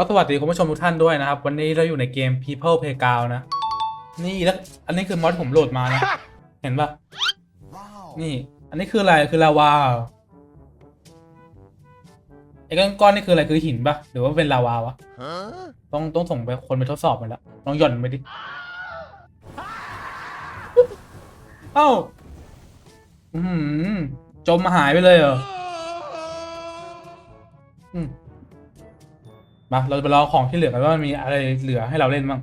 ก็สวัสดีคุณผู้ชมทุกท่านด้วยนะครับ วันนี้เราอยู่ในเกม People Playground นะ นี่แล้วอันนี้คือมอดผมโหลดมานะ เห็นปะนี่ อันนี้คืออะไรคือลาวาเหรอไอ้ก้อนนี่คืออะไรคือหินปะหรือว่าเป็นลาวาวะต้องต้องส่งไปคนไปทดสอบมันแล้วลองหย่อนไปดิเอ้าอืมจมหายไปเลยเหรออืม มาเราจะไปลองของที่เหลือกันว่ามันมีอะไรเหลือให้เราเล่นบ้าง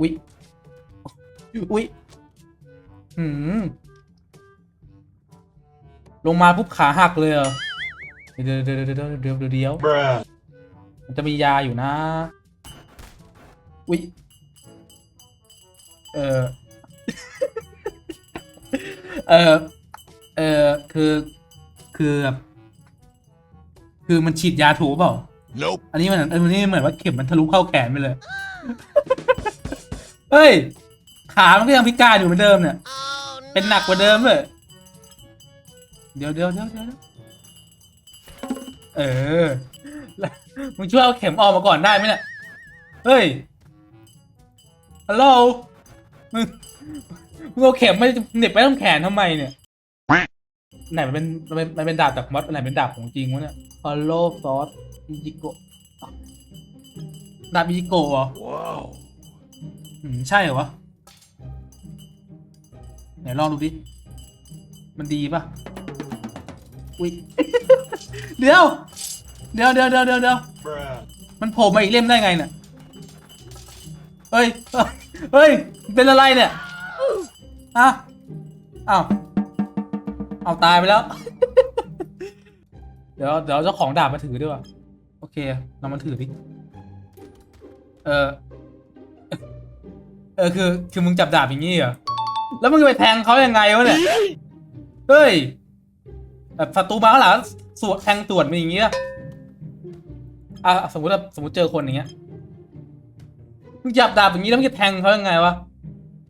อุ๊ยอุ๊ยอืมลงมาปุ๊บขาหักเลยเหรอเดี๋ยวเดี๋ยวเดี๋ยวเดี๋ยวเดี๋ยวเดี๋ยวเดี๋ยว Bruh. มันจะมียาอยู่นะ อุ๊ยเออเออเออคือ คือแบบคือมันฉีดยาถูกเปล่า Nope. อันนี้มันอันนี้เหมือนว่าเข็มมันทะลุเข้าแขนไปเลย เฮ้ย ขามันก็ยังพิการอยู่เหมือนเดิมเนี่ย เป็นหนักกว่าเดิมเลยเดี๋ยวเดี๋ยวเดี๋ยวเดี๋ยวเออแล้วมึงช่วยเอาเข็มออกมาก่อนได้ไหมเนี่ย เฮ้ย ฮัลโหล มึง มึงเอาเข็มไม่เหน็บไปต้งแขนทำไมเนี่ย ไหนมันเป็นมันเป็นมันเป็นดาบจากมอสอันไหนเป็นดาบของจริงวะเนี่ยฮัลโหลซอสอิจิโกะดาบอิจิโกะเหรอ Wow. อืมใช่เหรอวะไหนลองดูดิ มันดีปะอุ้ย เดี๋ยว เดี๋ยวเดี๋ยวเดี๋ยวเดี๋ยวเดี๋ยว Bruh. มันโผล่มาอีกเล่มได้ไงเนี่ยเฮ้ย เฮ้ยเฮ้ยเป็นอะไรเนี่ยอะอ้าว เอาตายไปแล้ว เดี๋ยวเดี๋ยวเจ้าของดาบมาถือด้วยวะโอเคเรามาถือดิเออเออคือคือมึงจับดาบอย่างงี้เหรอแล้วมึงจะไปแทงเขายังไงวะเนี่ยเฮ้ยแบบศัตรูมาข้างหลังสวนแทงสวนมาอย่างเงี้ยอะสมมติสมมติเจอคนอย่างเงี้ยมึงจับดาบอย่างงี้แล้วมึงจะแทงเขายังไงวะ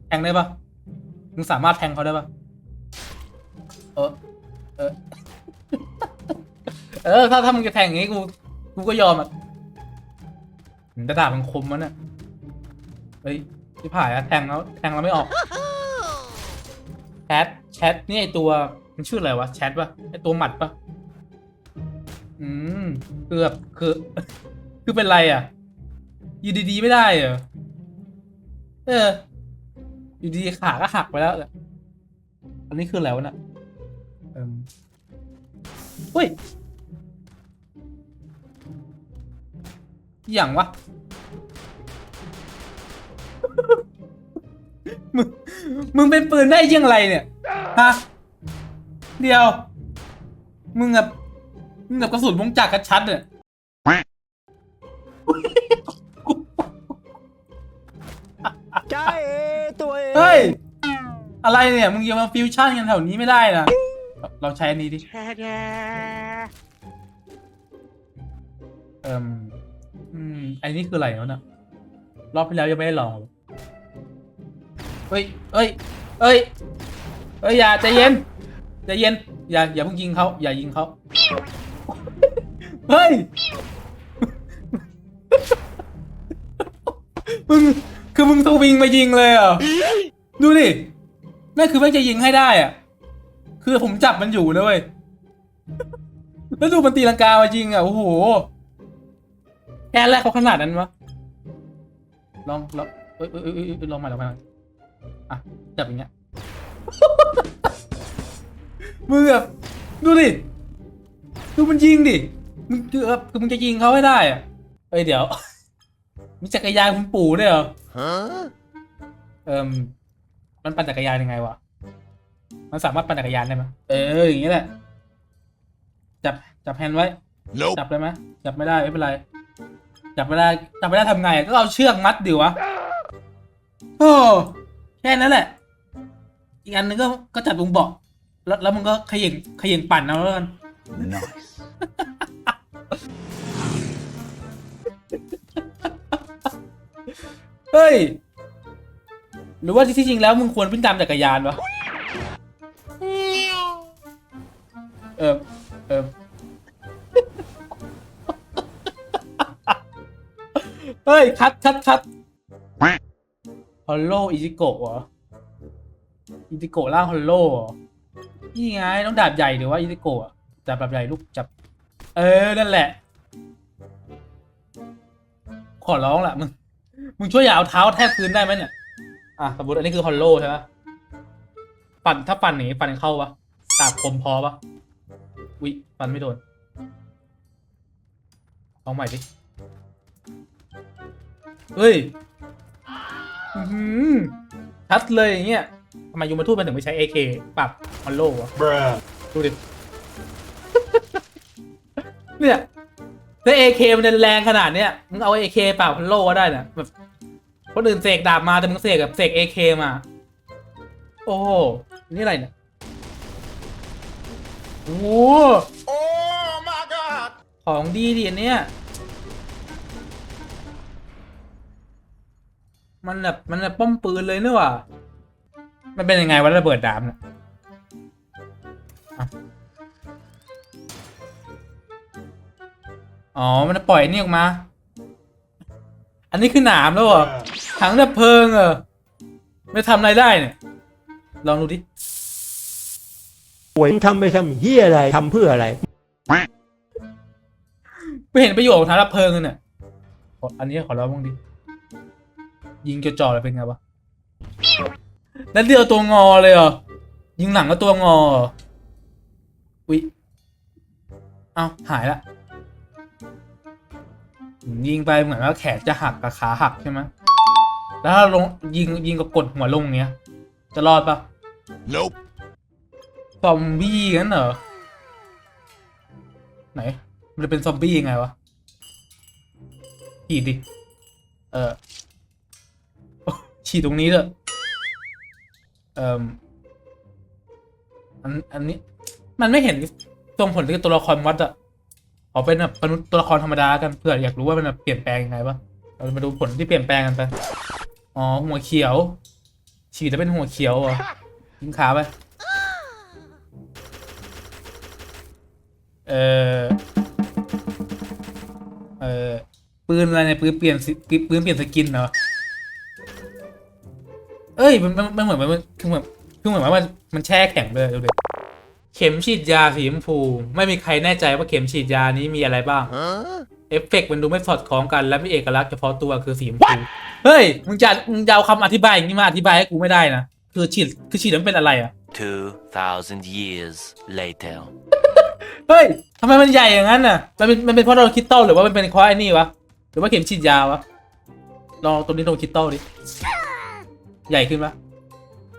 แทงได้ปะมึงสามารถแทงเขาได้ปะ เออ เออ เออ ถ้าถ้ามึงจะแทงอย่างงี้กู กูก็ยอมอะแต่ดาบมันคมวะนี่ยเฮ้ยที่ผ่ายอะแทงแล้วแทงแล้วไม่ออก แชท แชทนี่ไอตัว มันชื่ออะไรวะ แชทปะไอตัวหมัดปะอืมคือบคือ คือเป็นไรอะ อยู่ดีๆไม่ได้เหรอ เออ อยู่ดีขาก็หักไปแล้วอันนี้คืออะไรวะน่ะเอิ่ม เฮ้ยอหย่างวะ มึง มึงเป็นปืนได้ยังไงเนี่ย ฮะ เดียว มึงแบบมึงแบบกระสุนวงจักรกระชัดเนี่ยจ้าเอตัวเอง เฮ้ย อะไรเนี่ย มึงอย่ามาฟิวชั่นกันแถวนี้ไม่ได้นะ เราเราใช้อันนี้ดิเอ่มอืมไอ้นี่คืออะไรวะเนี่ยรอบที่แล้วยังไม่ได้ลองเลยเฮ้ยเฮ้ยเฮ้ยเฮ้ยอย่าใจเย็นใจเย็น อย่าอย่าเพิ่งยิงเขาอย่ายิงเขาเฮ้ยมึงคือมึงตัววิงมายิงเลยเหรอดูดินั่นคือแม่งจะยิงให้ได้อะ คือผมจับมันอยู่นะเว้ยแล้วดูมันตีลังกามายิงอะ โอ้โห แค่แรกเขาขนาดนั้นวะลองลองเอ้ยเอ้ยเอ้ยเอ้ยเอ้ยลองใหม่ลองใหม่อะ จับอย่างเงี้ยมึงแบบดูดิ ดูมันยิงดิ มึงคือคือมึงจะยิงเขาให้ได้อะเอ้ยเดี๋ยว มีจักรยานคุณปู่ด้วยเหรอ Huh? เอิมมันปั่นจักรยานยังไงวะ มันสามารถปั่นจักรยานได้ไหมเอออย่างนี้แหละ จับจับแฮนด์ไว้ Nope. จับได้ไหมจับไม่ได้ไม่เป็นไร จับไม่ได้จับไม่ได้ทำไงก็เอาเชือกมัดดิวะโอ้แค่นั้นแหละ อีกอันนึงก็ก็จับตรงเบาะแล้วแล้วมึงก็เขย่งเขย่งปั่นเอาแล้วกัน Nice. เฮ้ย หรือว่าที่จริงแล้วมึงควรวิ่งตามจักรยานวะ ออเออเฮ้ย คัดคัดคัดฮอลโลอิจิโกะเหรออิจิโกะร่างฮอลโลเหรอนี่ไงต้องดาบใหญ่หรือว่าอิจิโกะอะจับดาบใหญ่ลูกจับ เออ นั่นแหละ ขอร้องแหละมึง มึงช่วยอย่าเอาเท้าแทบพื้นได้ไหมเนี่ย อะสมมติอันนี้คือฮอลโลใช่ไหมปั่นถ้าปั่นหนีปั่นเข้าปะดาบคมพอปะ วิปั่นไม่โดนเอาใหม่ดิเฮ้ยอื้อหือชัดเลยอย่างเงี้ยทำไมยูมาทูตมันถึงไม่ใช้ AK ปรับฮอลโลวะ Bruh. ดูดิ เนี่ยถ้า AK มันแรงขนาดเนี้ยมึงเอา AK เปล่าพันโลก็ได้นะแบบคนอื่นเสกดาบมาแต่มึงเสกแบบเสก AK มา โอ้โห นี่อะไรเนี่ย โอ้โห Oh my god. ของดีดิอันเนี้ยมันแบบมันแบบป้อมปืนเลยนี่หว่ามันเป็นยังไงวะระเบิดดาบเนี่ยอะอ๋อ มันจะปล่อยอันนี่ออกมา อันนี้คือหนามแล้วเหรอถังดับเพลิงเหรอไม่ทำอะไรได้เนี่ย ลองดูดิ ป่วยมึงทำไปทำเฮียอะไรทำเพื่ออะไร ไม่เห็นประโยชน์ของถังดับเพลิงเลยเนี่ยขออันนี้ขอร้องบ้างดิ ยิงจ่อๆเลยเป็นไงวะแล้วเดียวตัวงอเลยเหรอ ยิงหลังก็ตัวงอเหรออุ๊ยเอ้าหายละยิงไปเหมือนว่าแขนจะหักกับขาหักใช่ไหมแล้วถ้าลงยิงยิงกับกดหัวลงเนี้ย จะรอดปะ Nope. ซอมบี้งั้นเหรอ ไหน มันจะเป็นซอมบี้ยังไงวะฉีดดิ เออฉีดตรงนี้เลยเอ่มอันอันนี้ มันไม่เห็นตรงผลที่ตัวละครวัดอะขอเป็นแบบมนุษย์ตัวละครธรรมดากันเพื่ออยากรู้ว่ามันแบบเปลี่ยนแปลงยังไงปะเรามาดูผลที่เปลี่ยนแปลงกันไป อ๋อหัวเขียว ฉีดจะเป็นหัวเขียวเหรอยิงขาไป เออเออปืนอะไรเนี่ยปืนเปลี่ยนสิปืนเปลี่ยนสกินเหรอเอ้ยมันมันมันเหมือนมันคือเหมือนคือเหมือนว่ามันมันแช่แข็งเลยดูดิเข็มฉีดยาสีชมพู ไม่มีใครแน่ใจว่าเข็มฉีดยานี้มีอะไรบ้าง Huh? เอฟเฟกต์มันดูไม่สอดคล้องกันและมีเอกลักษณ์เฉพาะตัวคือสีชมพูเฮ้ยมึงจะมึงจะเอาคำอธิบายอย่างนี้มาอธิบายให้กูไม่ได้นะคือฉีดคือฉีดมันเป็นอะไรอะ2,000 years later. เฮ้ยทำไมมันใหญ่อย่างนั้นน่ะ มันเป็นมันเป็นเพราะเราคิดโต้หรือว่ามันเป็นเพราะไอ้นี่วะ หรือว่าเข็มฉีดยาวะ ลองตัวนี้ลองคิดโต้ดิ ใหญ่ขึ้นปะ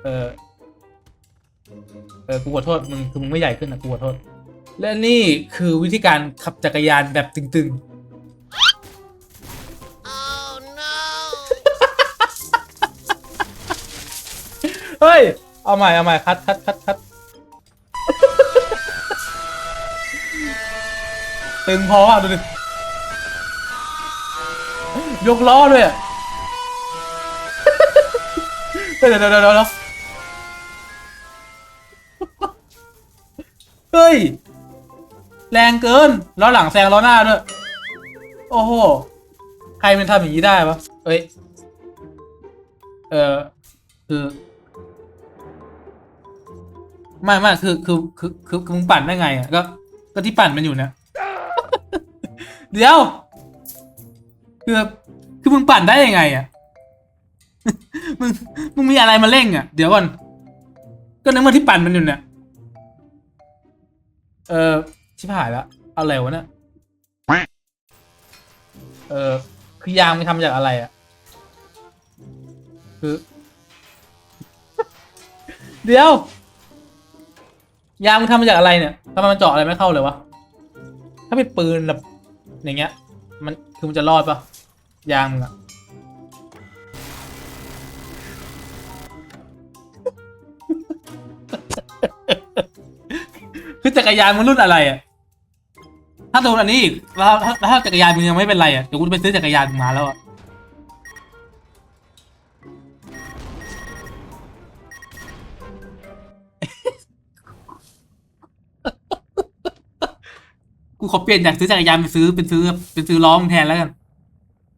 เออ เออ กูขอโทษ มึงคือมึงไม่ใหญ่ขึ้นนะกูขอโทษ และนี่คือวิธีการขับจักรยานแบบตึงๆ Oh no. เฮ้ย เอาใหม่เอาใหม่คัดคัดคัดคัด ตึงพออะดูดิ ยกล้อด้วยอะเดี๋ยวเดี๋ยวเดี๋ยวเดี๋ยวเฮ้ย แรงเกิน ล้อหลังแซงล้อหน้าด้วย โอ้โห ใครมันทำอย่างนี้ได้วะเอ้ย เออคือไม่ไม่คือคือคือคือคือมึงปั่นได้ไงอะก็ก็ที่ปั่นมันอยู่เนี่ย เดี๋ยวคือคือมึงปั่นได้ยังไงอะ มึงมึงมีอะไรมาเร่งอะ เดี๋ยวก่อน ก็นึกว่าที่ปั่นมันอยู่เนี่ย เออชิบหายแล้วอะไรวะเนี่ยเออคือยางมันทำจากอะไรอะ คือ เดี๋ยวยางมันทำมาจากอะไรเนี่ยทำไมมันเจาะอะไรไม่เข้าเลยวะ ถ้าเป็นปืนแบบ อย่างเงี้ย มันคือมันจะรอดปะยางอะคือจักรยานมันรุ่นอะไรอะถ้าโดนอันนี้อีกแล้วถ้าถ้าจักรยานมึงยังไม่เป็นไรอะเดี๋ยวกูจะไปซื้อจักรยานมึงมาแล้วอะ กูขอเปลี่ยนจากซื้อจักรยานเป็นซื้อเป็นซื้อเป็นซื้อล้อมแทนแล้วกัน